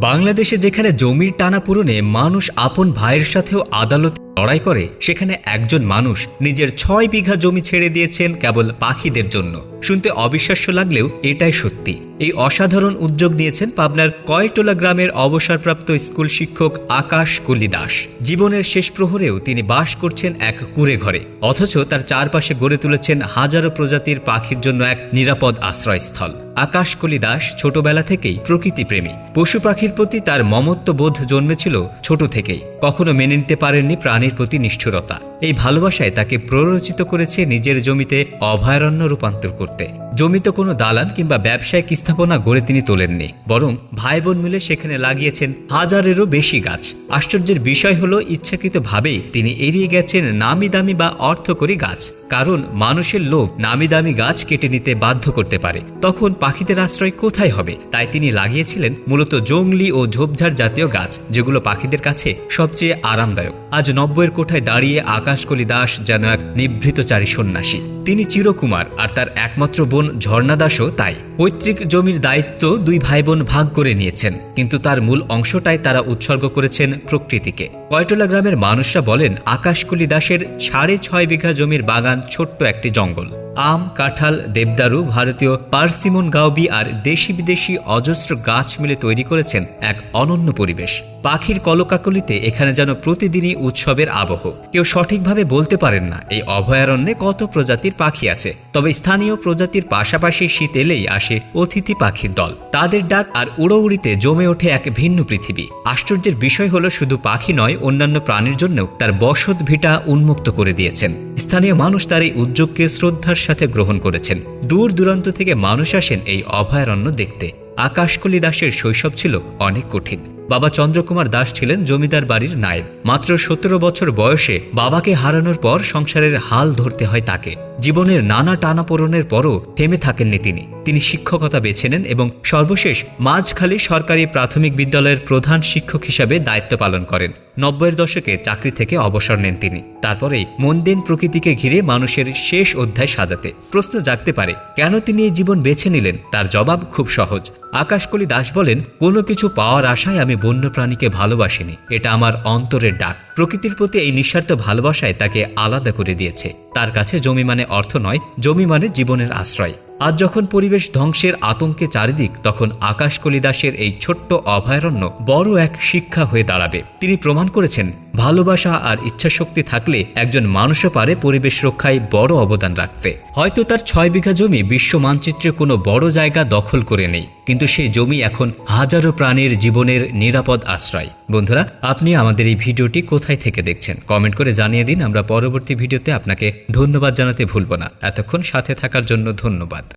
বাংলাদেশে যেখানে জমির টানা পূরণে মানুষ আপন ভাইয়ের সাথেও আদালতে লড়াই করে, সেখানে একজন মানুষ নিজের ছয় বিঘা জমি ছেড়ে দিয়েছেন কেবল পাখিদের জন্য। শুনতে অবিশ্বাস্য লাগলেও এটাই সত্যি। এই অসাধারণ উদ্যোগ নিয়েছেন পাবনার কয়টোলা গ্রামের অবসরপ্রাপ্ত স্কুল শিক্ষক আকাশ কলি দাস জীবনের শেষ প্রহরেও তিনি বাস করছেন এক কুড়ে ঘরে। অথচ তার চারপাশে গড়ে তুলেছেন হাজারো প্রজাতির পাখির জন্য এক নিরাপদ আশ্রয়স্থল। আকাশ কলি দাস ছোটবেলা থেকেই প্রকৃতি প্রেমী পশু পাখির প্রতি তার মমত্ব বোধ জন্মেছিল ছোট থেকেই। কখনো মেনে নিতে পারেননি প্রাণীর প্রতি নিষ্ঠুরতা। এই ভালোবাসায় তাকে প্ররোচিত করেছে নিজের জমিতে অভয়ারণ্য রূপান্তর করতে। জমিতে কোনো দালান কিংবা ব্যবসায়িক স্থাপনা গড়ে তিনি তোলেননি, বরং ভাই বোন মিলে সেখানে লাগিয়েছেন হাজারেরও বেশি গাছ। আশ্চর্যের বিষয় হলো, ইচ্ছাকৃতভাবেই তিনি এড়িয়ে গেছেন নামি দামি বা অর্থকরী গাছ, কারণ মানুষের লোভ নামি দামি গাছ কেটে নিতে বাধ্য করতে পারে। তখন পাখিদের আশ্রয় কোথায় হবে? তাই তিনি লাগিয়েছিলেন মূলত জংলি ও ঝোপঝাড় জাতীয় গাছ, যেগুলো পাখিদের কাছে সবচেয়ে আরামদায়ক। আজ নব্বইয়ের কোঠায় দাঁড়িয়ে আকাশকলি দাস যেন এক নিভৃতচারী সন্ন্যাসী। তিনি চিরকুমার আর তার একমাত্র বোন ঝর্ণা দাসও তাই। পৈতৃক জমির দায়িত্ব দুই ভাই বোন ভাগ করে নিয়েছেন, কিন্তু তার মূল অংশটাই তারা উৎসর্গ করেছেন প্রকৃতিকে। কয়টলা গ্রামের মানুষরা বলেন, আকাশকুলি দাসের সাড়ে ছয় বিঘা জমির বাগান ছোট্ট একটি জঙ্গল। আম, কাঁঠাল, দেবদারু, ভারতীয় পার্সিমন গাউবি আর দেশি বিদেশি অজস্র গাছ মিলে তৈরি করেছেন এক অনন্য পরিবেশ। পাখির কলকাকলিতে এখানে যেন প্রতিদিনই উৎসবের আবহ। কেউ সঠিকভাবে বলতে পারেন না এই অভয়ারণ্যে কত প্রজাতির পাখি আছে, তবে স্থানীয় প্রজাতির পাশাপাশি শীত এলেই আসে অতিথি পাখির দল। তাদের ডাক আর উড়োউড়িতে জমে ওঠে এক ভিন্ন পৃথিবী। আশ্চর্যের বিষয় হলো শুধু পাখি নয়, অন্যান্য প্রাণীর জন্যও তার বসত ভিটা উন্মুক্ত করে দিয়েছেন। স্থানীয় মানুষ তার এই উদ্যোগকে শ্রদ্ধার সাথে গ্রহণ করেছেন। দূর দূরান্ত থেকে মানুষ আসেন এই অভয়ারণ্য দেখতে। আকাশকলি দাসের শৈশব ছিল অনেক কঠিন। বাবা চন্দ্রকুমার দাস ছিলেন জমিদার বাড়ির নায়েব। মাত্র সতেরো বছর বয়সে বাবাকে হারানোর পর সংসারের হাল ধরতে হয় তাকে। জীবনের নানা টানাপোড়নের পরও থেমে থাকেননি তিনি। তিনি শিক্ষকতা বেছে নেন এবং সর্বশেষ মাঝখালি সরকারি প্রাথমিক বিদ্যালয়ের প্রধান শিক্ষক হিসাবে দায়িত্ব পালন করেন। নব্বইয়ের দশকে চাকরি থেকে অবসর নেন তিনি। তারপরেই মন্দিন প্রকৃতিকে ঘিরে মানুষের শেষ অধ্যায় সাজাতে। প্রশ্ন জাগতে পারে, কেন তিনি এই জীবন বেছে নিলেন? তার জবাব খুব সহজ। আকাশকলি দাস বলেন, কোনো কিছু পাওয়ার আশায় আমি বন্য প্রাণীকে ভালোবাসিনি। এটা আমার অন্তরের ডাক। প্রকৃতির প্রতি এই নিঃস্বার্থ ভালোবাসায় তাকে আলাদা করে দিয়েছে। তার কাছে জমি মানে অর্থ নয়, জমি মানে জীবনের আশ্রয়। আজ যখন পরিবেশ ধ্বংসের আতঙ্কে চারিদিক, তখন আকাশ কলিদাসের এই ছোট্ট অভয়ারণ্য বড় এক শিক্ষা হয়ে দাঁড়াবে। তিনি প্রমাণ করেছেন, ভালোবাসা আর ইচ্ছাশক্তি থাকলে একজন মানুষও পারে পরিবেশ রক্ষায় বড় অবদান রাখতে। হয়তো তার ছয় বিঘা জমি বিশ্ব মানচিত্রে কোনো বড় জায়গা দখল করে নেই, কিন্তু সেই জমি এখন হাজারো প্রাণীর জীবনের নিরাপদ আশ্রয়। বন্ধুরা, আপনি আমাদের এই ভিডিওটি কোথায় থেকে দেখছেন? কমেন্ট করে জানিয়ে দিন, আমরা পরবর্তী ভিডিওতে আপনাকে ধন্যবাদ জানাতে ভুলব না। এতক্ষণ সাথে থাকার জন্য ধন্যবাদ।